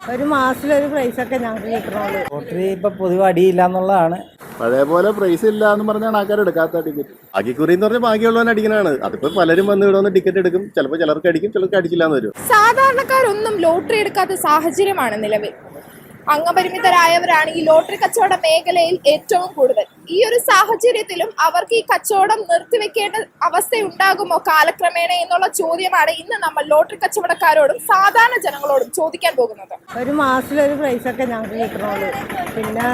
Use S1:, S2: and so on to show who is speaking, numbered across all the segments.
S1: ഒരു മാസത്തിലൊരു പ്രൈസ് ഒക്കെ ഞങ്ങൾക്ക് കിട്ടണുള്ളൂ.
S2: ലോട്ടറി ഇപ്പൊ പൊതുവെ അടിയില്ല എന്നുള്ളതാണ്.
S3: പഴയ പോലെ പ്രൈസ് ഇല്ല എന്ന് പറഞ്ഞാണ് ആൾക്കാർ എടുക്കാത്ത ടിക്കറ്റ്
S4: ഭാഗ്യക്കുറി എന്ന് പറഞ്ഞാൽ ഭാഗ്യമുള്ളവൻ അടിക്കണാണ്. അതിപ്പോ പലരും വന്ന് ഇവിടെ വന്ന് ടിക്കറ്റ് എടുക്കും. ചിലപ്പോൾ ചിലർക്ക് അടിക്കും ചിലർക്ക് അടിച്ചില്ല എന്ന് വരും.
S5: സാധാരണക്കാരൊന്നും ലോട്ടറി എടുക്കാത്ത സാഹചര്യമാണ് നിലവിൽ. അംഗപരിമിതരായവരാണ് ഈ ലോട്ടറി കച്ചവട മേഖലയിൽ ഏറ്റവും കൂടുതൽ. ഈ ഒരു സാഹചര്യത്തിലും അവർക്ക് ഈ കച്ചവടം നിർത്തിവെക്കേണ്ട അവസ്ഥ ഉണ്ടാകുമോ കാലക്രമേണ എന്നുള്ള ചോദ്യമാണ് ഇന്ന് നമ്മൾ ലോട്ടറി കച്ചവടക്കാരോടും സാധാരണ ജനങ്ങളോടും ചോദിക്കാൻ പോകുന്നത്.
S1: ഒരു മാസത്തിലൊരു പ്രൈസ് ഒക്കെ ഞങ്ങൾക്ക് കിട്ടണുള്ളൂ പിന്നെ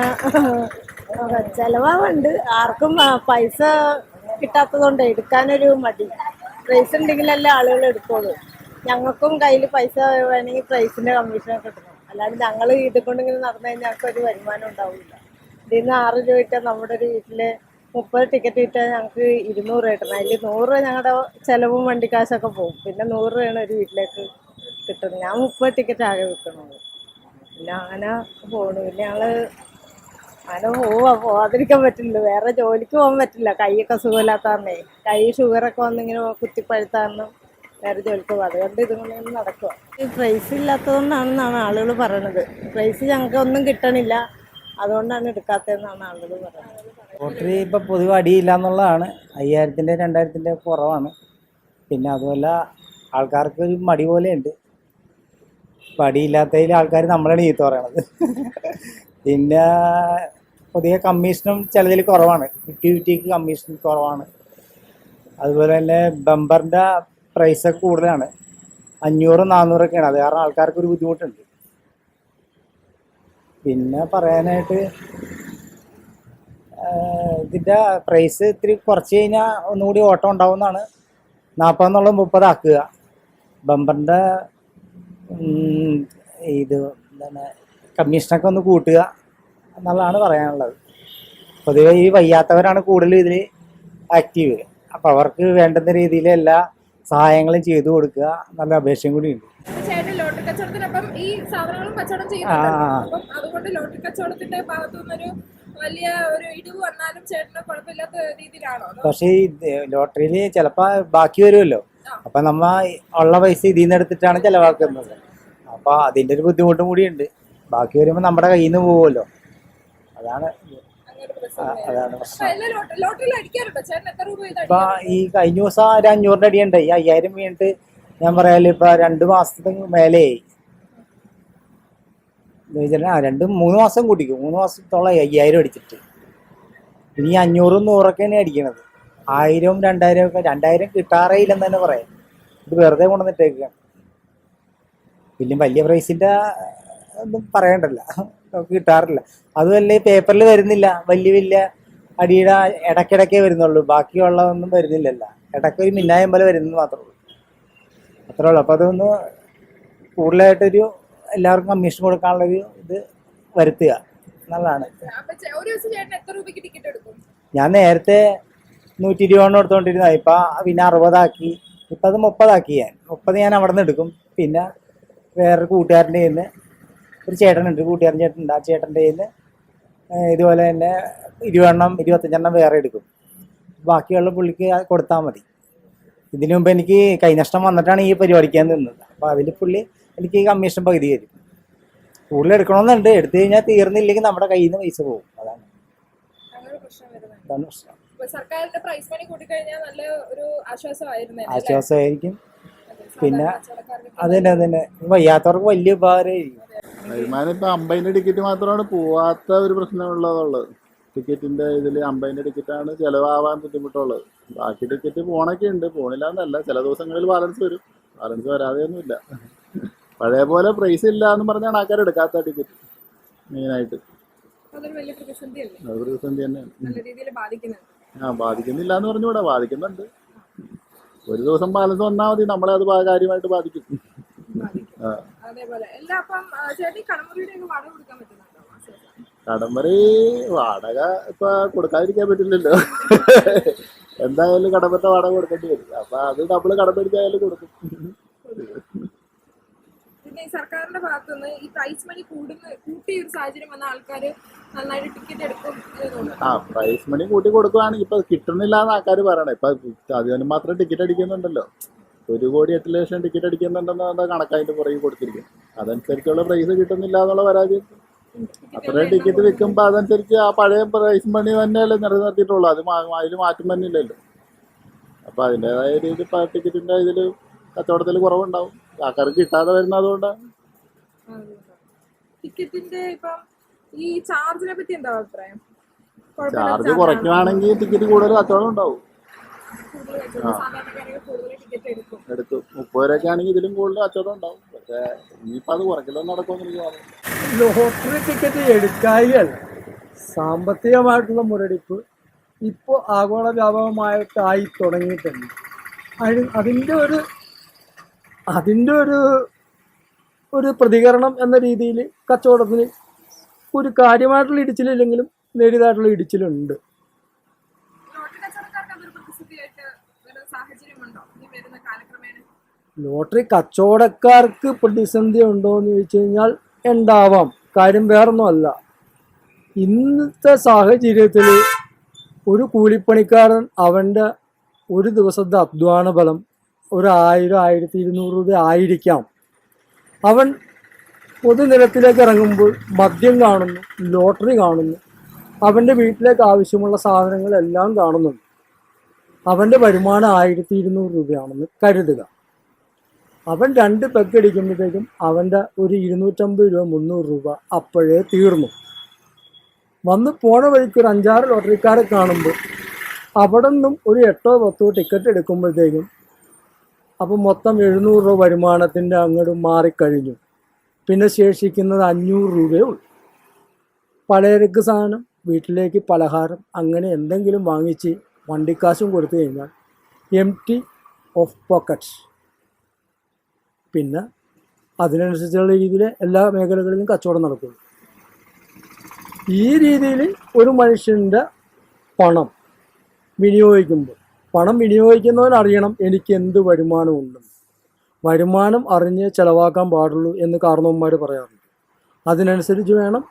S1: ചെലവാണ്ട് ആർക്കും പൈസ കിട്ടാത്തതുകൊണ്ട് എടുക്കാനൊരു മടി. പ്രൈസ് ഉണ്ടെങ്കിലല്ലേ ആളുകൾ എടുക്കുള്ളൂ. ഞങ്ങൾക്കും കയ്യിൽ പൈസ വേണമെങ്കിൽ പ്രൈസിന്റെ കമ്മീഷനൊക്കെ കിട്ടണം അല്ലാണ്ട് ഞങ്ങൾ ഇത് കൊണ്ടിങ്ങനെ നടന്നു കഴിഞ്ഞാൽ ഞങ്ങൾക്ക് ഒരു വരുമാനം ഉണ്ടാവില്ല ഇതിൽ ആറ് രൂപ ഇട്ടാൽ നമ്മുടെ ഒരു വീട്ടിൽ മുപ്പത് ടിക്കറ്റ് കിട്ടാൽ ഞങ്ങൾക്ക് ഇരുന്നൂറ് രൂപ കിട്ടണം. അതിൽ നൂറ് രൂപ ഞങ്ങളുടെ ചിലവും വണ്ടിക്കാശൊക്കെ പോകും. പിന്നെ നൂറ് രൂപയാണ് ഒരു വീട്ടിലേക്ക് കിട്ടുന്നത്. ഞാൻ മുപ്പത് ടിക്കറ്റ് ആകെ വിൽക്കണുള്ളൂ പിന്നെ അങ്ങനെ പോണു. പിന്നെ ഞങ്ങൾ അങ്ങനെ പോവാ. പോവാതിരിക്കാൻ പറ്റില്ല വേറെ ജോലിക്ക് പോകാൻ പറ്റില്ല. കൈയൊക്കെ സുഖമില്ലാത്ത കാരണേ കൈ ഷുഗറൊക്കെ വന്നിങ്ങനെ കുത്തിപ്പഴുത്ത വേറെ ജോലിക്ക് അതുകൊണ്ട് ഇതുകൊണ്ട് നടക്കുക ഈ പ്രൈസ് ഇല്ലാത്തതുകൊണ്ടാണെന്നാണ് ആളുകൾ പറയണത്. പ്രൈസ് ഞങ്ങൾക്ക് ഒന്നും കിട്ടണില്ല. അതുകൊണ്ടാണ് എടുക്കാത്തതെന്നാണ് ആളുകൾ പറയുന്നത്
S2: ലോട്ടറി ഇപ്പം പൊതുവെ അടിയില്ല എന്നുള്ളതാണ് അയ്യായിരത്തിന്റെ രണ്ടായിരത്തിന്റെ കുറവാണ്. പിന്നെ അതുപോലെ ആൾക്കാർക്ക് ഒരു മടി പോലെയുണ്ട്. ഇപ്പം അടിയില്ലാത്തതിൽ ആൾക്കാർ നമ്മളാണ് ചീത്ത പറയണത്. പിന്നെ പുതിയ കമ്മീഷനും ചിലതിൽ കുറവാണ്. ഫിഫ്റ്റി ഫിഫ്റ്റിക്ക് കമ്മീഷൻ കുറവാണ്. അതുപോലെ തന്നെ ബമ്പറിന്റെ പ്രൈസ് കൂടുതലാണ്. അഞ്ഞൂറ് നാന്നൂറൊക്കെയാണ് അത് കാരണം ആൾക്കാർക്ക് ഒരു ബുദ്ധിമുട്ടുണ്ട്. പിന്നെ പറയാനായിട്ട് ഇതിന്റെ പ്രൈസ് ഇത്തിരി കുറച്ച് കഴിഞ്ഞാൽ ഒന്നുകൂടി ഓട്ടം ഉണ്ടാവുന്നതാണ്. നാൽപ്പതെന്നുള്ളത് മുപ്പതാക്കുക ബമ്പറിന്റെ ഇത് എന്താണ് കമ്മീഷനൊക്കെ ഒന്ന് കൂട്ടുക എന്നുള്ളതാണ് പറയാനുള്ളത്. പൊതുവെ ഈ വയ്യാത്തവരാണ് കൂടുതൽ ഇതിൽ ആക്റ്റീവ് അപ്പോൾ അവർക്ക് വേണ്ടുന്ന രീതിയിൽ എല്ലാ സഹായങ്ങളും ചെയ്തു കൊടുക്കുക. നല്ല അപേക്ഷയും കൂടി ഉണ്ട്.
S5: ലോട്ടറി കച്ചവടത്തിനൊപ്പം ഈ സാധനങ്ങളും കച്ചവടം ചെയ്യുന്നുണ്ട്. അതുകൊണ്ട് ലോട്ടറി കച്ചവടത്തിന്റെ ഭാഗത്തുനിന്നൊരു വലിയ ഒരു ഇടിവ് വന്നാലും ചേട്ടന് കുഴപ്പമില്ലാത്ത രീതിയിലാണോ
S2: പക്ഷേ ഈ ലോട്ടറിയിൽ ചിലപ്പോൾ ബാക്കി വരുമല്ലോ. അപ്പൊ നമ്മ ഉള്ള പൈസ ഇതിൽ നിന്ന് എടുത്തിട്ടാണ് ചെലവാക്കുന്നത്. അപ്പൊ അതിന്റെ ഒരു ബുദ്ധിമുട്ടും കൂടിയുണ്ട് ബാക്കി വരുമ്പോൾ നമ്മുടെ കയ്യിൽ നിന്ന് പോകുമല്ലോ അതാണ് അതാണ് പ്രശ്നം. ഇപ്പൊ ഈ കഴിഞ്ഞ ദിവസം ഒരു അഞ്ഞൂറിന്റെ അടിയുണ്ട്. ഈ അയ്യായിരം വീണിട്ട് ഞാൻ പറയാൽ ഇപ്പൊ രണ്ട് മാസത്തിന് മേലെയായി രണ്ടും മൂന്ന് മാസം കൂട്ടിക്കും. മൂന്ന് മാസത്തോളം അയ്യായിരം അടിച്ചിട്ട്. ഇനി അഞ്ഞൂറും നൂറൊക്കെയാണ് അടിക്കണത്. ആയിരവും രണ്ടായിരം ഒക്കെ രണ്ടായിരം കിട്ടാറേ ഇല്ലെന്ന് തന്നെ പറയാം. ഇത് വെറുതെ കൊണ്ടുവന്നിട്ടേക്കാണ്. വലിയ വലിയ പ്രൈസിന്റെ ഒന്നും പറയണ്ടല്ല. നമുക്ക് കിട്ടാറില്ല. അതുമല്ല ഈ പേപ്പറിൽ വരുന്നില്ല. വലിയ വലിയ അടിയുടെ ഇടയ്ക്കിടയ്ക്കേ വരുന്നുള്ളൂ. ബാക്കിയുള്ളതൊന്നും വരുന്നില്ലല്ലോ. ഇടയ്ക്ക് ഒരു മിന്നായം പോലെ വരുന്നത് മാത്രമേ ഉള്ളൂ. അത്രേ ഉള്ളൂ. അപ്പോൾ അതൊന്ന് കൂടുതലായിട്ടൊരു എല്ലാവർക്കും കമ്മീഷൻ കൊടുക്കാനുള്ളൊരു ഇത് വരുത്തുക എന്നുള്ളതാണ്. ഞാൻ നേരത്തെ നൂറ്റി ഇരുപതെണ്ണം എടുത്തോണ്ടിരുന്ന ഇപ്പം പിന്നെ അറുപതാക്കി. ഇപ്പം അത് മുപ്പതാക്കി ഞാൻ. മുപ്പത് ഞാൻ അവിടെ നിന്ന് എടുക്കും. പിന്നെ വേറൊരു കൂട്ടുകാരന്റെ കയ്യിൽ നിന്ന് ഒരു ചേട്ടനുണ്ട് ഒരു കൂട്ടുകാരൻ ചേട്ടനുണ്ട്. ആ ചേട്ടന്റെ കയ്യിൽ നിന്ന് ഇതുപോലെ തന്നെ ഇരുപതെണ്ണം ഇരുപത്തഞ്ചെണ്ണം വേറെ എടുക്കും. ബാക്കിയുള്ള പുള്ളിക്ക് കൊടുത്താൽ മതി. ഇതിനു മുമ്പ് എനിക്ക് കൈനഷ്ടം വന്നിട്ടാണ് ഈ പരിപാടിക്കാൻ നിന്നത്. അപ്പോൾ അതിൽ പുള്ളി എനിക്ക് കമ്മീഷൻ പകുതി തരും. കൂടുതൽ എടുക്കണമെന്നുണ്ട്. എടുത്തു കഴിഞ്ഞാൽ തീർന്നില്ലെങ്കിൽ നമ്മുടെ കയ്യിൽ നിന്ന് പൈസ പോകും. അതാണ്.
S5: പ്രശ്നം വരുന്നത്.
S2: അതാണ് പ്രശ്നം.
S5: അപ്പൊ സർക്കാരിന്റെ പ്രൈസ് മണി കൂട്ടിക്കഴിഞ്ഞാൽ നല്ല ഒരു ആശ്വാസമായിരുന്നു
S2: ആശ്വാസമായിരിക്കും. പിന്നെ അതന്നെ അതന്നെ. വയ്യാത്തവർക്ക് വലിയ ഉപകാരമായിരിക്കും.
S3: വരുമാനം ഇപ്പൊ അമ്പതിന്റെ ടിക്കറ്റ് മാത്രമാണ്. പോവാത്ത ഒരു പ്രശ്നമുള്ളതുള്ളത്. ടിക്കറ്റിന്റെ ഇതിൽ അമ്പതിന്റെ ടിക്കറ്റാണ് ചിലവാവാൻ ബുദ്ധിമുട്ടുള്ളത്. ബാക്കി ടിക്കറ്റ് പോണൊക്കെ ഉണ്ട്. പോണില്ല എന്നല്ല ചില ദിവസങ്ങളിൽ ബാലൻസ് വരും. ബാലൻസ് വരാതെയൊന്നുമില്ല. പഴയ പോലെ പ്രൈസ് ഇല്ല എന്ന് പറഞ്ഞാണ് ആൾക്കാർ എടുക്കാത്ത ടിക്കറ്റ് മെയിനായിട്ട് പ്രതിസന്ധി തന്നെയാണ്. ആ ബാധിക്കുന്നില്ല എന്ന് പറഞ്ഞുകൂടാ. ബാധിക്കുന്നുണ്ട്. ഒരു ദിവസം ബാലൻസ് വന്നാൽ മതി. നമ്മളെ അത് കാര്യമായിട്ട് ബാധിക്കും.
S5: അതേപോലെ. എല്ലാ അപ്പം ഈ കടമുറിയുടെ ഒക്കെ വാടക കൊടുക്കാൻ പറ്റുന്നുണ്ടോ.
S3: കടമ്പറി വാടക ഇപ്പൊ കൊടുക്കാതിരിക്കാൻ പറ്റില്ലല്ലോ. എന്തായാലും കടമറ്റ വാടക കൊടുക്കേണ്ടി വരും. അപ്പൊ അത് നമ്മൾ കടമടിച്ചായാലും കൊടുക്കും.
S5: പിന്നെ സർക്കാരിന്റെ ഭാഗത്തുനിന്ന് ഈ പ്രൈസ് മണി കൂടുന്ന കൂട്ടിയ ഒരു സാഹചര്യം വന്ന ആൾക്കാര് നന്നായിട്ട് ടിക്കറ്റ് എടുക്കും
S3: ആ പ്രൈസ് മണി കൂട്ടി കൊടുക്കുവാണെങ്കിൽ ഇപ്പൊ കിട്ടുന്നില്ല എന്ന് ആൾക്കാർ പറയണേ. ഇപ്പൊ അതിന് മാത്രം ടിക്കറ്റ് അടിക്കുന്നുണ്ടല്ലോ. ഒരു കോടി എട്ട് ലക്ഷം ടിക്കറ്റ് അടിക്കുന്നുണ്ടെന്നാണ് കണക്ക് അതിന്റെ പുറകെ കൊടുത്തിരിക്കുന്നത് അതനുസരിച്ചുള്ള പ്രൈസ് കിട്ടുന്നില്ല എന്നുള്ള പരാതി. അത്രയും ടിക്കറ്റ് വിൽക്കുമ്പോൾ അതനുസരിച്ച് ആ പഴയ പ്രൈസ് മണി തന്നെയല്ലേ നിലനിർത്തിയിട്ടുള്ളൂ. അത് അതിൽ മാറ്റം തന്നെ ഇല്ലല്ലോ അപ്പൊ അതിന്റെതായ രീതിയിൽ ടിക്കറ്റിന്റെ ഇതിൽ കച്ചവടത്തിൽ കുറവുണ്ടാവും. ആൾക്കാർക്ക് കിട്ടാതെ വരുന്നതുകൊണ്ടാണ്
S5: ടിക്കറ്റിന്റെ ഇപ്പം ഈ ചാർജിനെ പറ്റി എന്താ അഭിപ്രായം?
S3: ചാർജ് കുറയ്ക്കുകയാണെങ്കിൽ ടിക്കറ്റ് കൂടുതൽ കച്ചവടം ഉണ്ടാവും.
S5: എടുക്കും
S3: എടുക്കും. മുപ്പത് രൂപയൊക്കെ ആണെങ്കിൽ ഇതിലും കൂടുതൽ കച്ചവടം ഉണ്ടാവും. പക്ഷേ ഇനിയിപ്പോൾ അത് കുറയ്ക്കലൊന്നും നടക്കുമെന്ന് എനിക്ക് തോന്നുന്നു
S6: ലോട്ടറി ടിക്കറ്റ് എടുക്കായികയല്ല. സാമ്പത്തികമായിട്ടുള്ള മുരടിപ്പ് ഇപ്പോൾ ആഗോള വ്യാപകമായിട്ടായി തുടങ്ങിയിട്ടുണ്ട്. അതിന് അതിന്റെ ഒരു അതിന്റെ ഒരു ഒരു പ്രതികരണം എന്ന രീതിയിൽ കച്ചവടത്തിന് ഒരു കാര്യമായിട്ടുള്ള ഇടിച്ചിലില്ലെങ്കിലും നേരിയതായിട്ടുള്ള ഇടിച്ചിലുണ്ട്
S5: ലോട്ടറി കച്ചവടക്കാർക്ക് അതൊരു പ്രതിസന്ധിയായിട്ട് വരുന്ന സാഹചര്യമുണ്ടോ ഇനി വരുന്ന കാലക്രമേണ
S6: ലോട്ടറി കച്ചവടക്കാർക്ക് പ്രതിസന്ധി ഉണ്ടോ എന്ന് ചോദിച്ചു കഴിഞ്ഞാൽ ഉണ്ടാവാം കാര്യം വേറൊന്നുമല്ല. ഇന്നത്തെ സാഹചര്യത്തിൽ ഒരു കൂലിപ്പണിക്കാരൻ അവന്റെ ഒരു ദിവസത്തെ അധ്വാന ബലം ഒരു ആയിരം ആയിരത്തി ഇരുന്നൂറ് രൂപ ആയിരിക്കാം. അവൻ പൊതുനിരത്തിലേക്ക് ഇറങ്ങുമ്പോൾ മദ്യം കാണുന്നു ലോട്ടറി കാണുന്നു അവന്റെ വീട്ടിലേക്ക് ആവശ്യമുള്ള സാധനങ്ങളെല്ലാം കാണുന്നുണ്ട് അവന്റെ വരുമാനം ആയിരത്തി ഇരുന്നൂറ് രൂപയാണെന്ന് കരുതുക. അവൻ രണ്ട് പെഗ് അടിക്കുമ്പോഴത്തേക്കും അവന്റെ ഒരു ഇരുന്നൂറ്റമ്പത് രൂപ മുന്നൂറ് രൂപ അപ്പോഴേ തീർന്നു. വന്ന് പോണ വഴിക്ക് ഒരു അഞ്ചാറ് ലോട്ടറിക്കാരെ കാണുമ്പോൾ അവിടെ നിന്നും ഒരു എട്ടോ പത്തോ ടിക്കറ്റ് എടുക്കുമ്പോഴത്തേക്കും അപ്പോൾ മൊത്തം എഴുന്നൂറ് രൂപ വരുമാനത്തിന്റെ അങ്ങോട്ട് മാറിക്കഴിഞ്ഞു. പിന്നെ ശേഷിക്കുന്നത് അഞ്ഞൂറ് രൂപയേ ഉള്ളൂ. പലചരക്ക് സാധനം വീട്ടിലേക്ക് പലഹാരം അങ്ങനെ എന്തെങ്കിലും വാങ്ങിച്ച് വണ്ടിക്കാശും കൊടുത്തു കഴിഞ്ഞാൽ എം ടി ഓഫ് പോക്കറ്റ്സ് പിന്നെ അതിനനുസരിച്ചുള്ള രീതിയിൽ എല്ലാ മേഖലകളിലും കച്ചവടം നടക്കുന്നു. ഈ രീതിയിൽ ഒരു മനുഷ്യന്റെ പണം വിനിയോഗിക്കുമ്പോൾ പണം വിനിയോഗിക്കുന്നവൻ അറിയണം എനിക്ക് എന്ത് വരുമാനമുണ്ടെന്ന് വരുമാനം അറിഞ്ഞ് ചിലവാക്കാൻ പാടുള്ളൂ എന്ന് കാരണവന്മാർ പറയാറുണ്ട്. അതിനനുസരിച്ച് വേണം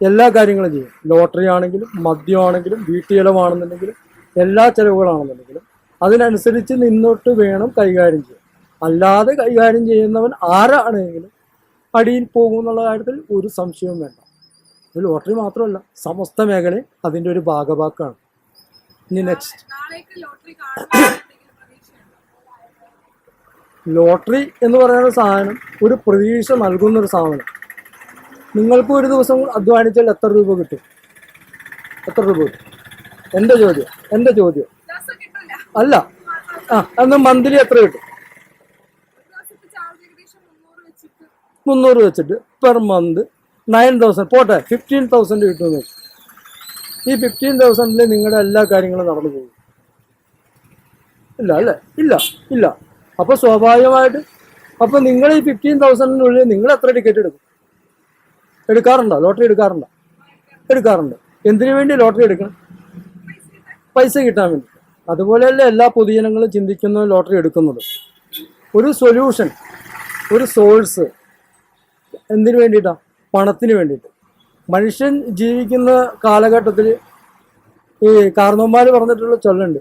S6: എല്ലാ കാര്യങ്ങളും ചെയ്യാൻ. ലോട്ടറി ആണെങ്കിലും മദ്യമാണെങ്കിലും വീട്ടു ചിലവാണെന്നുണ്ടെങ്കിലും എല്ലാ ചിലവുകളാണെന്നുണ്ടെങ്കിലും അതിനനുസരിച്ച് നിന്നോട്ട് വേണം കൈകാര്യം ചെയ്യാൻ. അല്ലാതെ കൈകാര്യം ചെയ്യുന്നവൻ ആരാണെങ്കിലും അടിയിൽ പോകും എന്നുള്ള കാര്യത്തിൽ ഒരു സംശയവും വേണ്ട. ഇത് ലോട്ടറി മാത്രമല്ല സമസ്ത മേഖലയും അതിന്റെ ഒരു ഭാഗഭാക്കാണ് ഇനി നെക്സ്റ്റ്
S5: ലോട്ടറി
S6: എന്ന് പറയുന്ന സാധനം ഒരു പ്രതീക്ഷ നൽകുന്ന ഒരു സാധനം. നിങ്ങൾക്ക് ഒരു ദിവസം അധ്വാനിച്ചാൽ എത്ര രൂപ കിട്ടും? എത്ര രൂപ കിട്ടും? എന്റെ ചോദ്യം എന്റെ ചോദ്യം. അല്ല ആ അന്ന് മന്ത്ലി എത്ര കിട്ടും
S5: ഒരു ദിവസത്തെ ചാർജ് ഏകദേശം മുന്നൂറ് വെച്ചിട്ട്
S6: മുന്നൂറ് വെച്ചിട്ട് പെർ മന്ത് നയൻ തൗസൻഡ് പോട്ടെ ഫിഫ്റ്റീൻ തൗസൻഡ് കിട്ടുമെന്ന് ഈ ഫിഫ്റ്റീൻ തൗസൻഡിൽ നിങ്ങളുടെ എല്ലാ കാര്യങ്ങളും നടന്നു പോകും. ഇല്ല അല്ലേ? ഇല്ല ഇല്ല. അപ്പോൾ സ്വാഭാവികമായിട്ട് അപ്പോൾ നിങ്ങൾ ഈ ഫിഫ്റ്റീൻ തൗസൻഡിനുള്ളിൽ നിങ്ങൾ എത്ര ടിക്കറ്റ് എടുക്കും? എടുക്കാറുണ്ടോ? ലോട്ടറി എടുക്കാറുണ്ടോ? എടുക്കാറുണ്ട്. എന്തിനു വേണ്ടി ലോട്ടറി എടുക്കണം? പൈസ കിട്ടാൻ വേണ്ടി. അതുപോലെയല്ലേ എല്ലാ പൊതുജനങ്ങളും ചിന്തിക്കുന്ന ലോട്ടറി എടുക്കുന്നത്. ഒരു സൊല്യൂഷൻ ഒരു സോഴ്സ് എന്തിനു വേണ്ടിയിട്ടാണ് പണത്തിന് വേണ്ടിയിട്ട്. മനുഷ്യൻ ജീവിക്കുന്ന കാലഘട്ടത്തിൽ ഈ കാർന്നോന്മാർ പറഞ്ഞിട്ടുള്ള ചൊല്ലുണ്ട്.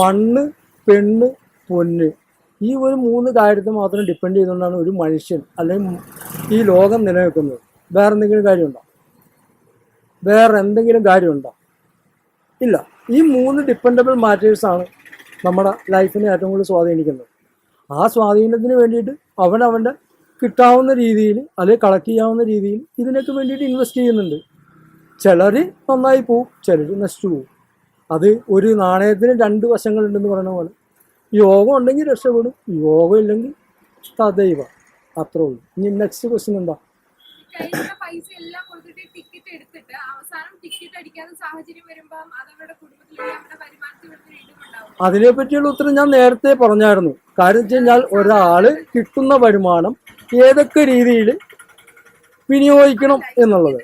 S6: മണ്ണ് പെണ്ണ് പൊന്ന്. ഈ ഒരു മൂന്ന് കാര്യത്തെ മാത്രം ഡിപ്പെൻഡ് ചെയ്തുകൊണ്ടാണ് ഒരു മനുഷ്യൻ അല്ലെങ്കിൽ ഈ ലോകം നിലനിൽക്കുന്നത്. വേറെ എന്തെങ്കിലും കാര്യമുണ്ടോ? വേറെ എന്തെങ്കിലും കാര്യമുണ്ടോ? ഇല്ല. ഈ മൂന്ന് ഡിപ്പെൻഡബിൾ മാറ്റേഴ്സാണ് നമ്മുടെ ലൈഫിനെ ഏറ്റവും കൂടുതൽ സ്വാധീനിക്കുന്നത്. ആ സ്വാധീനത്തിന് വേണ്ടിയിട്ട് അവൻ അവന്റെ കിട്ടാവുന്ന രീതിയിൽ അല്ലെങ്കിൽ കളക്ട് ചെയ്യാവുന്ന രീതിയിൽ ഇതിനൊക്കെ വേണ്ടിയിട്ട് ഇൻവെസ്റ്റ് ചെയ്യുന്നുണ്ട്. ചിലർ നന്നായി പോവും ചിലർ നശിച്ചു പോവും. അത് ഒരു നാണയത്തിന് രണ്ട് വശങ്ങളുണ്ടെന്ന് പറയുന്ന പോലെ. യോഗം ഉണ്ടെങ്കിൽ രക്ഷപ്പെടും യോഗം ഇല്ലെങ്കിൽ തദൈവ. അത്രേ ഉള്ളൂ. ഇനി നെക്സ്റ്റ് ക്വസ്റ്റ്യൻ എന്താ?
S5: പൈസ എല്ലാം കൊടുത്തിട്ട് ടിക്കറ്റ് എടുത്തിട്ട് അവസാനം ടിക്കറ്റ് അടിക്കാത്ത സാഹചര്യം വരുമ്പോൾ വരുമാനത്തിൽ
S6: അതിനെ പറ്റിയുള്ള ഉത്തരം ഞാൻ നേരത്തെ പറഞ്ഞായിരുന്നു. കാര്യം വെച്ച് കഴിഞ്ഞാൽ ഒരാൾ കിട്ടുന്ന വരുമാനം ഏതൊക്കെ രീതിയിൽ വിനിയോഗിക്കണം എന്നുള്ളത്.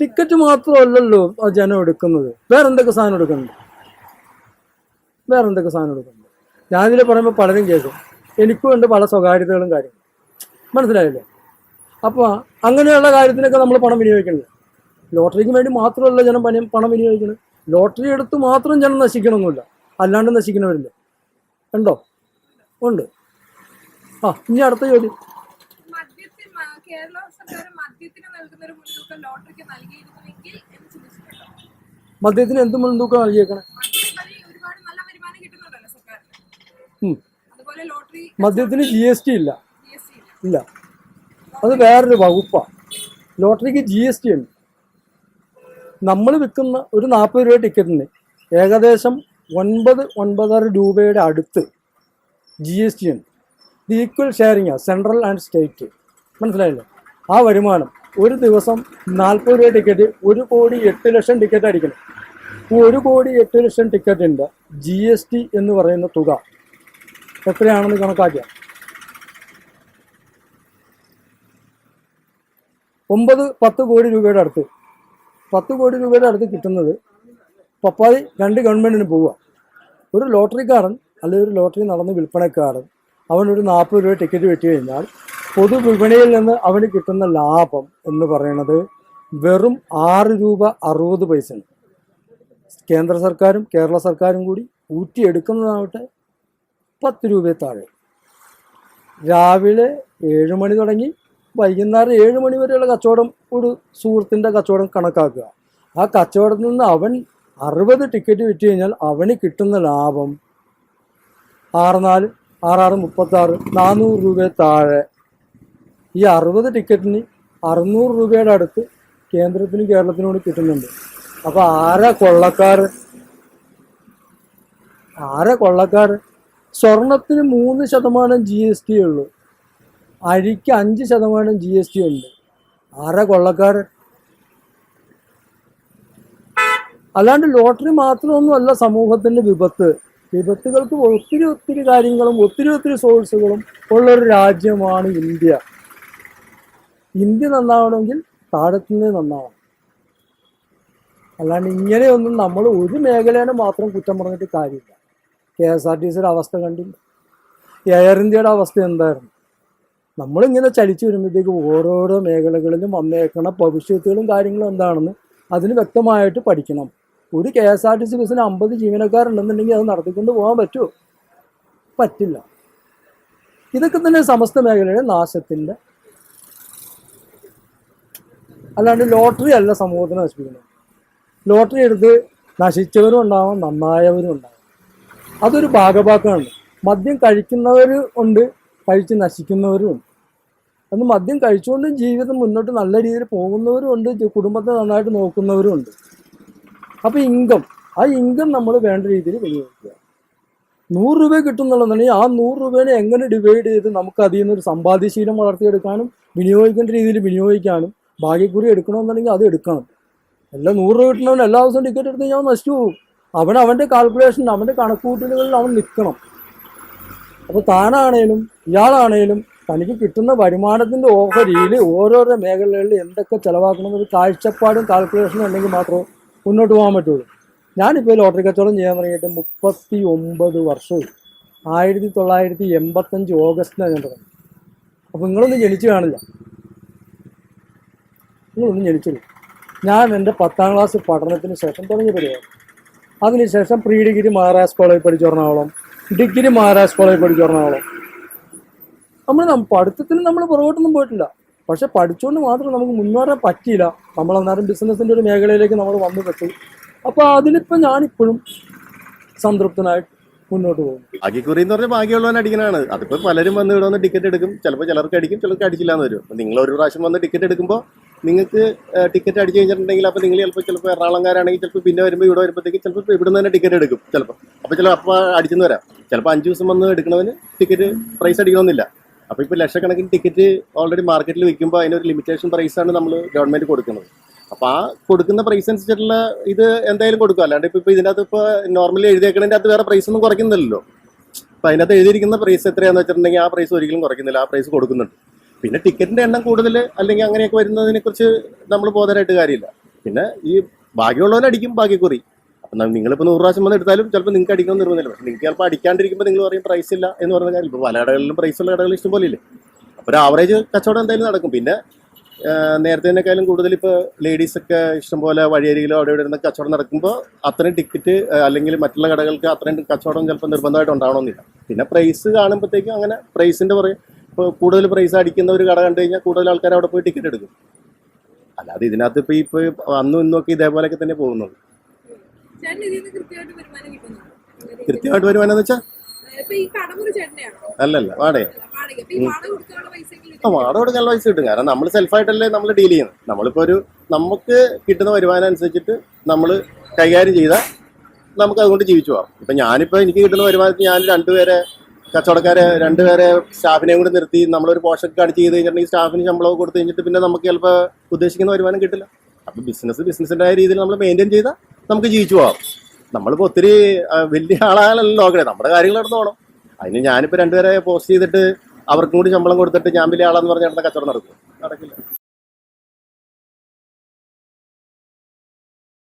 S6: ടിക്കറ്റ് മാത്രമല്ലല്ലോ ജനം എടുക്കുന്നത്. വേറെ എന്തൊക്കെ സാധനം എടുക്കുന്നുണ്ട്? വേറെ എന്തൊക്കെ സാധനം എടുക്കുന്നുണ്ട്? ഞാനിതിൽ പറയുമ്പോൾ പലരും കേൾക്കും. എനിക്കും ഉണ്ട് പല സ്വകാര്യതകളും കാര്യങ്ങളും. മനസ്സിലായില്ലേ? അപ്പോൾ അങ്ങനെയുള്ള കാര്യത്തിനൊക്കെ നമ്മൾ പണം വിനിയോഗിക്കണില്ല ലോട്ടറിക്ക് വേണ്ടി മാത്രമല്ല ജനം പണം പണം വിനിയോഗിക്കുന്നത് ലോട്ടറി എടുത്ത് മാത്രം ജനം നശിക്കണമെന്നില്ല അല്ലാണ്ട് നശിക്കണവരില്ല ഉണ്ടോ? ഉണ്ട്. ആ ഇനി അടുത്ത ചോദ്യം.
S5: കേരള സർക്കാർ മദ്യത്തിന് നൽകുന്ന ഒരു മുൻതൂക്കം ലോട്ടറിക്ക് നൽകിയിരുന്നുവെങ്കിൽ എന്ന് ചിന്തിച്ചിട്ടുണ്ടോ?
S6: മദ്യത്തിന് എന്ത് മുൻതൂക്കം നൽകിയേക്കണേ?
S5: ഒരുപാട് നല്ല വരുമാനം കിട്ടുന്നുണ്ടല്ലോ സർക്കാരിന്. അതുപോലെ ലോട്ടറി
S6: മദ്യത്തിന് ജി എസ് ടി ഇല്ല.
S5: ഇല്ല.
S6: അത് വേറൊരു വകുപ്പാണ് ലോട്ടറിക്ക് ജി എസ് ടി ഉണ്ട്. നമ്മൾ വിൽക്കുന്ന ഒരു നാൽപ്പത് രൂപ ടിക്കറ്റിന് ഏകദേശം ഒൻപത് ഒൻപതര രൂപയുടെ അടുത്ത് ജി എസ് ടി ഉണ്ട്. ഇത് ഈക്വൽ ഷെയറിങ്ങാണ് സെൻട്രൽ ആൻഡ് സ്റ്റേറ്റ് മനസ്സിലായില്ലേ? ആ വരുമാനം ഒരു ദിവസം നാൽപ്പത് രൂപ ടിക്കറ്റ് ഒരു കോടി എട്ട് ലക്ഷം ടിക്കറ്റ് അടിക്കണം ഒരു കോടി എട്ട് ലക്ഷം ടിക്കറ്റിന്റെ ജി എസ് ടി എന്ന് പറയുന്ന തുക എത്രയാണെന്ന് കണക്കാക്കിയാൽ ഒമ്പത് പത്ത് കോടി രൂപയുടെ അടുത്ത്. പത്ത് കോടി രൂപയുടെ അടുത്ത് കിട്ടുന്നത് പപ്പാതി രണ്ട് ഗവൺമെന്റിന് പോവുക. ഒരു ലോട്ടറിക്കാരൻ അല്ലെങ്കിൽ ഒരു ലോട്ടറി നടന്ന് വിൽപ്പനക്കാരൻ അവനൊരു നാൽപ്പത് രൂപ ടിക്കറ്റ് വെച്ച് കഴിഞ്ഞാൽ പൊതുവിപണിയിൽ നിന്ന് അവന് കിട്ടുന്ന ലാഭം എന്ന് പറയുന്നത് വെറും ആറ് രൂപ അറുപത് പൈസയാണ്. കേന്ദ്ര സർക്കാരും കേരള സർക്കാരും കൂടി ഊറ്റിയെടുക്കുന്നതാവട്ടെ പത്ത് രൂപയെ താഴെ. രാവിലെ ഏഴ് മണി തുടങ്ങി വൈകുന്നേരം ഏഴ് മണി വരെയുള്ള കച്ചവടം ഒരു സുഹൃത്തിന്റെ കച്ചവടം കണക്കാക്കുക. ആ കച്ചവടത്തിൽ നിന്ന് അവൻ അറുപത് ടിക്കറ്റ് വിറ്റ് കഴിഞ്ഞാൽ അവന് കിട്ടുന്ന ലാഭം ആറ് നാല് ആറാറ് മുപ്പത്താറ് നാനൂറ് രൂപയെ താഴെ. ഈ അറുപത് ടിക്കറ്റിന് അറുന്നൂറ് രൂപയുടെ അടുത്ത് കേന്ദ്രത്തിനും കേരളത്തിനും കൂടി കിട്ടുന്നുണ്ട്. അപ്പോൾ ആരാ കൊള്ളക്കാർ ആരാ കൊള്ളക്കാർ സ്വർണത്തിന് മൂന്ന് ശതമാനം ജി എസ് ടി ഉള്ളൂ. അരിക്ക് അഞ്ച് ശതമാനം ജി എസ് ടി ഉണ്ട്. ആരാ കൊള്ളക്കാർ അല്ലാണ്ട് ലോട്ടറി മാത്രമൊന്നുമല്ല സമൂഹത്തിന്റെ വിപത്ത്. വിപത്തുകൾക്ക് ഒത്തിരി ഒത്തിരി കാര്യങ്ങളും ഒത്തിരി ഒത്തിരി സോഴ്സുകളും ഉള്ളൊരു രാജ്യമാണ് ഇന്ത്യ. ഇന്ത്യ നന്നാവണമെങ്കിൽ താഴത്തുനിന്ന് നന്നാവണം. അല്ലാണ്ട് ഇങ്ങനെയൊന്നും നമ്മൾ ഒരു മേഖലേനെ മാത്രം കുറ്റം പറഞ്ഞിട്ട് കാര്യമില്ല. കെ എസ് ആർ ടി സിയുടെ അവസ്ഥ കണ്ടില്ല? എയർ ഇന്ത്യയുടെ അവസ്ഥ എന്തായിരുന്നു? നമ്മളിങ്ങനെ ചലിച്ചു വരുമ്പോഴത്തേക്ക് ഓരോരോ മേഖലകളിലും വന്നേക്കണ ഭവിഷ്യത്തുകളും കാര്യങ്ങളും എന്താണെന്ന് അതിന് വ്യക്തമായിട്ട് പഠിക്കണം. ഒരു K S R T C ബസ്സിന് അമ്പത് ജീവനക്കാരുണ്ടെന്നുണ്ടെങ്കിൽ അത് നടത്തിക്കൊണ്ട് പോകാൻ പറ്റുമോ? പറ്റില്ല. ഇതൊക്കെ തന്നെ സമസ്ത മേഖലയുടെ നാശത്തിന്റെ അല്ലാണ്ട് ലോട്ടറി അല്ല സമൂഹത്തിനെ നശിപ്പിക്കുന്നത്. ലോട്ടറി എടുത്ത് നശിച്ചവരും ഉണ്ടാവാം നന്നായവരും ഉണ്ടാവാം അതൊരു ഭാഗഭാക്കാണ്. മദ്യം കഴിക്കുന്നവർ ഉണ്ട് കഴിച്ച് നശിക്കുന്നവരും ഉണ്ട്. അന്ന് മദ്യം കഴിച്ചുകൊണ്ട് ജീവിതം മുന്നോട്ട് നല്ല രീതിയിൽ പോകുന്നവരും ഉണ്ട് കുടുംബത്തെ നന്നായിട്ട് നോക്കുന്നവരും ഉണ്ട്. അപ്പോൾ ഇൻകം ആ ഇൻകം നമ്മൾ വേണ്ട രീതിയിൽ വിനിയോഗിക്കുക. നൂറ് രൂപ കിട്ടുന്നുള്ളതാണെങ്കിൽ ആ നൂറ് രൂപേനെ എങ്ങനെ ഡിവൈഡ് ചെയ്ത് നമുക്ക് അതിൽ നിന്ന് ഒരു സമ്പാദ്യശീലം വളർത്തിയെടുക്കാനും വിനിയോഗിക്കേണ്ട രീതിയിൽ വിനിയോഗിക്കാനും ഭാഗ്യക്കുറി എടുക്കണമെന്നുണ്ടെങ്കിൽ അത് എടുക്കണം. എല്ലാം നൂറ് രൂപ കിട്ടണവൻ എല്ലാ ദിവസവും ടിക്കറ്റ് എടുത്ത് ഞാൻ നശിച്ചു പോകും. അവൻ അവന്റെ കാൽക്കുലേഷൻ അവന്റെ കണക്കുകൂട്ടലുകളിൽ അവൻ നിൽക്കണം. അപ്പോൾ താനാണേലും ഇയാളാണേലും തനിക്ക് കിട്ടുന്ന വരുമാനത്തിന്റെ ഓഹരിയിൽ ഓരോരോ മേഖലകളിൽ എന്തൊക്കെ ചിലവാക്കണമെന്നൊരു കാഴ്ചപ്പാടും കാൽക്കുലേഷനും ഉണ്ടെങ്കിൽ മാത്രമേ മുന്നോട്ട് പോകാൻ പറ്റുള്ളൂ. ഞാനിപ്പോൾ ലോട്ടറി കച്ചവടം ചെയ്യാൻ തുടങ്ങിയിട്ട് മുപ്പത്തി ഒമ്പത് വർഷവും ആയിരത്തി തൊള്ളായിരത്തി എൺപത്തഞ്ച് ഓഗസ്റ്റിലാണ് ഞാൻ തുടങ്ങി അപ്പോൾ നിങ്ങളൊന്നും ജനിച്ചു കാണില്ല. നിങ്ങളൊന്നും ജനിച്ചില്ല ഞാൻ എന്റെ പത്താം ക്ലാസ് പഠനത്തിന് ശേഷം തുടങ്ങിയ പരിപാടി. അതിനുശേഷം പ്രീ ഡിഗ്രി മഹാരാജ് കോളേജ് പഠിച്ചു എറണാകുളം. ഡിഗ്രി മഹാരാജ് കോളേജ് പഠിച്ചു എറണാകുളം. നമ്മൾ പഠിത്തത്തിന് നമ്മൾ പുറകോട്ടൊന്നും പോയിട്ടില്ല. പക്ഷെ പഠിച്ചുകൊണ്ട് മാത്രം നമുക്ക് മുന്നേറാൻ പറ്റിയില്ല. നമ്മൾ അന്നേരം ബിസിനസ്സിന്റെ ഒരു മേഖലയിലേക്ക് നമ്മൾ വന്നു പെട്ടു. അപ്പോൾ അതിലിപ്പോൾ ഞാനിപ്പോഴും സംതൃപ്തനായിട്ട് മുന്നോട്ട് പോകും
S4: ഭാഗ്യക്കുറി പറഞ്ഞാൽ ഭാഗ്യമുള്ളവൻ അടിക്കണതാണ് അതിപ്പോ പലരും വന്ന് ഇവിടെ വന്ന് ടിക്കറ്റ് എടുക്കും. ചിലപ്പോൾ ചിലർക്ക് അടിക്കും ചിലർക്ക് അടിച്ചില്ല എന്ന് വരും. നിങ്ങൾ ഒരു പ്രാവശ്യം വന്ന് ടിക്കറ്റ് എടുക്കുമ്പോൾ നിങ്ങൾക്ക് ടിക്കറ്റ് അടിച്ചു കഴിഞ്ഞിട്ടുണ്ടെങ്കിൽ അപ്പോൾ നിങ്ങൾ ചിലപ്പോൾ ചിലപ്പോൾ എറണാകുളംകാരാണെങ്കിൽ ചിലപ്പോൾ പിന്നെ വരുമ്പോൾ ഇവിടെ വരുമ്പോഴത്തേക്ക് ചിലപ്പോൾ ഇവിടെ നിന്ന് തന്നെ ടിക്കറ്റ് എടുക്കും ചിലപ്പോൾ അപ്പോൾ ചിലപ്പോൾ അപ്പോൾ അടിച്ചെന്ന് വരാം. ചിലപ്പോൾ അഞ്ച് ദിവസം വന്ന് എടുക്കണവന് ടിക്കറ്റ് പ്രൈസ് അടിക്കണമെന്നില്ല. അപ്പോൾ ഇപ്പോൾ ലക്ഷക്കണക്കിന് ടിക്കറ്റ് ഓൾറെഡി മാർക്കറ്റിൽ വിൽക്കുമ്പോൾ അതിനൊരു ലിമിറ്റേഷൻ പ്രൈസാണ് നമ്മൾ ഗവൺമെന്റ് കൊടുക്കുന്നത്. അപ്പോൾ ആ കൊടുക്കുന്ന പ്രൈസ് അനുസരിച്ചിട്ടുള്ള ഇത് എന്തായാലും കൊടുക്കും. അല്ലാണ്ട് ഇപ്പോൾ ഇപ്പോൾ ഇതിനകത്ത് ഇപ്പോൾ നോർമലി എഴുതിയേക്കണതിന്റെ അകത്ത് വേറെ പ്രൈസ് ഒന്നും കുറയ്ക്കുന്നില്ലല്ലോ. അപ്പോൾ അതിനകത്ത് എഴുതിയിരിക്കുന്ന പ്രൈസ് എത്രയാണെന്ന് വെച്ചിട്ടുണ്ടെങ്കിൽ ആ പ്രൈസ് ഒരിക്കലും കുറയ്ക്കുന്നില്ല. ആ പ്രൈസ് കൊടുക്കുന്നുണ്ട്. പിന്നെ ടിക്കറ്റിന്റെ എണ്ണം കൂടുതൽ അല്ലെങ്കിൽ അങ്ങനെയൊക്കെ വരുന്നതിനെ കുറിച്ച് നമ്മൾ ബോധരായിട്ട് കാര്യമില്ല. പിന്നെ ഈ ഭാഗ്യമുള്ളവൻ അടിക്കും ഭാഗ്യക്കുറി. അപ്പം നിങ്ങളിപ്പോൾ നൂറ് പ്രാവശ്യം വന്ന് എടുത്താലും ചിലപ്പോൾ നിങ്ങൾക്ക് അടിക്കണം നിർബന്ധമില്ല. പക്ഷേ നിങ്ങൾക്ക് ചിലപ്പോൾ അടിക്കാണ്ടിരിക്കുമ്പോൾ നിങ്ങൾ പറയും പ്രൈസ് ഇല്ല എന്ന് പറയുന്ന കാര്യം ഇപ്പോൾ പല കടകളിലും പ്രൈസ് ഉള്ള കടകൾ ഇഷ്ടംപോലെ ഇല്ലേ അപ്പോൾ ഒരു ആവറേജ് കച്ചവടം എന്തായാലും നടക്കും. പിന്നെ നേരത്തേനേക്കാളും കൂടുതൽ ഇപ്പോൾ ലേഡീസൊക്കെ ഇഷ്ടംപോലെ വഴിയരികിലോ അവിടെ ഇവിടെ ഇരുന്ന് കച്ചവടം നടക്കുമ്പോൾ അത്രയും ടിക്കറ്റ് അല്ലെങ്കിൽ മറ്റുള്ള കടകൾക്ക് അത്രയും കച്ചവടം ചിലപ്പോൾ നിർബന്ധമായിട്ട് ഉണ്ടാവണമെന്നില്ല. പിന്നെ പ്രൈസ് കാണുമ്പോഴത്തേക്കും അങ്ങനെ പ്രൈസിന്റെ പറയും ഇപ്പോൾ കൂടുതൽ പ്രൈസ് അടിക്കുന്ന ഒരു കട കണ്ടു കഴിഞ്ഞാൽ കൂടുതൽ ആൾക്കാർ അവിടെ പോയി ടിക്കറ്റ് എടുക്കും. അല്ലാതെ ഇതിനകത്ത് ഇപ്പോൾ ഇപ്പോൾ അന്നും ഇന്നും ഒക്കെ ഇതേപോലെയൊക്കെ തന്നെ പോകുന്നത്
S5: കൃത്യമായിട്ട് വരുമാനം
S4: എന്ന് വെച്ചാൽ അല്ലല്ല വാടക
S5: വാടക കൊടുക്കാനുള്ള
S4: പൈസ കിട്ടും. കാരണം നമ്മൾ സെൽഫായിട്ടല്ലേ നമ്മൾ ഡീൽ ചെയ്യുന്നത്. നമ്മളിപ്പോൾ ഒരു നമുക്ക് കിട്ടുന്ന വരുമാനം അനുസരിച്ചിട്ട് നമ്മൾ കൈകാര്യം ചെയ്താൽ നമുക്ക് അതുകൊണ്ട് ജീവിച്ചു പോകാം ഇപ്പം ഞാനിപ്പോൾ എനിക്ക് കിട്ടുന്ന വരുമാനത്തിൽ ഞാൻ രണ്ടുപേരെ കച്ചവടക്കാരെ രണ്ടുപേരെ സ്റ്റാഫിനെയും കൂടി നിർത്തി നമ്മളൊരു പോഷൊക്കെ കാണിച്ച് ചെയ്ത് കഴിഞ്ഞിട്ടുണ്ടെങ്കിൽ സ്റ്റാഫിന് ശമ്പളമൊക്കെ കൊടുത്തു കഴിഞ്ഞിട്ട് പിന്നെ നമുക്ക് ചിലപ്പോൾ ഉദ്ദേശിക്കുന്ന വരുമാനം കിട്ടില്ല. അപ്പോൾ ബിസിനസ് ബിസിനസ്സിന്റെ രീതിയിൽ നമ്മൾ മെയിന്റെയിൻ ചെയ്താൽ നമുക്ക് ജീവിച്ചു പോകാം നമ്മളിപ്പോൾ ഒത്തിരി വലിയ ആളാണല്ലോ നോക്കണേ. നമ്മുടെ കാര്യങ്ങൾ നടന്നു പോകണം അതിന് ഞാനിപ്പോൾ രണ്ടുപേരെ പോസ്റ്റ് ചെയ്തിട്ട് അവർക്കും കൂടി ശമ്പളം കൊടുത്തിട്ട് ഞാൻ വലിയ ആളാന്ന് പറഞ്ഞ് കച്ചവടം നടക്കും നടക്കില്ല.